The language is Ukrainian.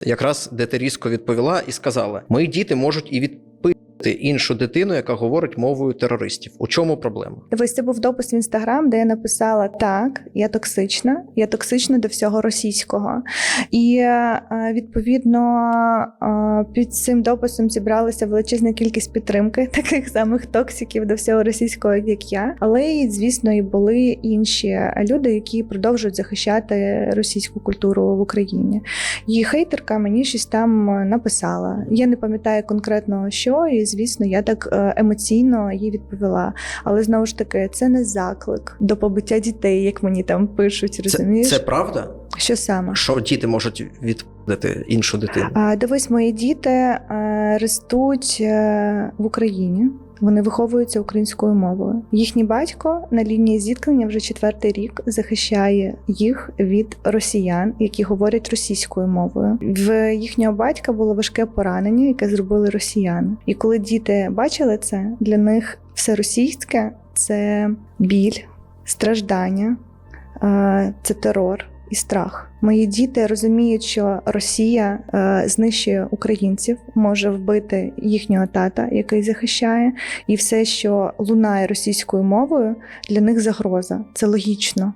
якраз де різко відповіла і сказала: мої діти можуть і відпити іншу дитину, яка говорить мовою терористів. У чому проблема? Дивись, це був допис в інстаграм, де я написала: так, я токсична, я токсична до всього російського. І е, відповідно е, під цим дописом зібралася величезна кількість підтримки таких самих токсиків до всього російського, як я. Але і, звісно, і були інші люди, які продовжують захищати російську культуру в Україні. І хейтерка мені щось там написала. Я не пам'ятаю конкретно що, і звісно, я так е, емоційно їй відповіла. Але знову ж таки, це не заклик до побиття дітей, як мені там пишуть. Це, Розумієш, це правда? що саме? Що діти можуть відпити іншу дитину? А, дивись, мої діти е, ростуть е, в Україні. Вони виховуються українською мовою. Їхній батько на лінії зіткнення вже четвертий рік захищає їх від росіян, які говорять російською мовою. В їхнього батька було важке поранення, яке зробили росіяни. І коли діти бачили це, для них все російське це біль, страждання, е, це терор і страх. Мої діти розуміють, що Росія е, знищує українців, може вбити їхнього тата, який захищає, і все, що лунає російською мовою, для них загроза. Це логічно.